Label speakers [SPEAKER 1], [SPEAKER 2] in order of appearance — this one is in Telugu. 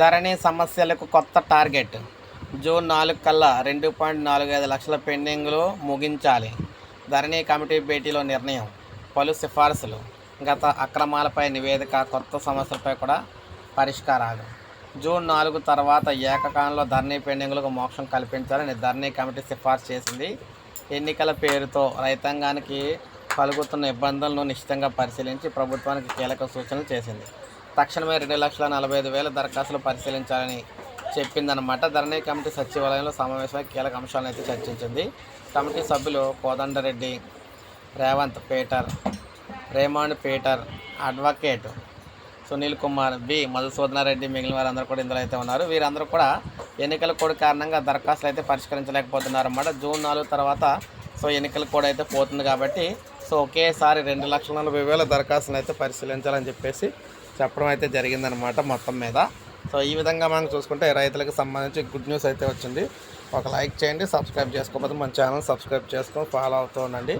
[SPEAKER 1] ధరణి సమస్యలకు కొత్త టార్గెట్. జూన్ నాలుగు కల్లా రెండు పాయింట్ నాలుగు ఐదు లక్షల పెండింగ్లు ముగించాలి. ధరణి కమిటీ భేటీలో నిర్ణయం. పలు సిఫార్సులు. గత అక్రమాలపై నివేదిక కొత్త సమస్యలపై కూడా పరిష్కారాలు. జూన్ నాలుగు తర్వాత ఏకకాలంలో ధరణి పెండింగ్లకు మోక్షం కల్పించాలని ధరణి కమిటీ సిఫార్సు చేసింది. ఎన్నికల పేరుతో రైతాంగానికి కలుగుతున్న ఇబ్బందులను నిశ్చితంగా పరిశీలించి ప్రభుత్వానికి కీలక సూచనలు చేసింది. తక్షణమే రెండు లక్షల నలభై ఐదు వేల దరఖాస్తులు పరిశీలించాలని చెప్పిందనమాట ధరణి కమిటీ సచివాలయంలో సమావేశంలో కీలక అంశాలను అయితే చర్చించింది. కమిటీ సభ్యులు Kodandareddy Revanth Peter Raymond Peter advocate Sunil Kumar B Madhusudhanareddy మిగిలిన వారందరూ కూడా ఇందులో అయితే ఉన్నారు. వీరందరూ కూడా ఎన్నికల కోడ్ కారణంగా దరఖాస్తులు అయితే పరిష్కరించలేకపోతున్నారు అన్నమాట జూన్ నాలుగు తర్వాత సో ఎన్నికల కోడ్ అయితే పోతుంది కాబట్టి సో ఒకేసారి రెండు లక్షల నలభై వేల దరఖాస్తులు అయితే పరిశీలించాలని చెప్పేసి చెప్పడం అయితే జరిగిందనమాట మొత్తం మీద. సో ఈ విధంగా మనం చూసుకుంటే రైతులకు సంబంధించి గుడ్ న్యూస్ అయితే వచ్చింది. ఒక లైక్ చేయండి సబ్స్క్రైబ్ చేసుకోకపోతే మన ఛానల్ సబ్స్క్రైబ్ చేసుకొని ఫాలో అవుతూ ఉండండి.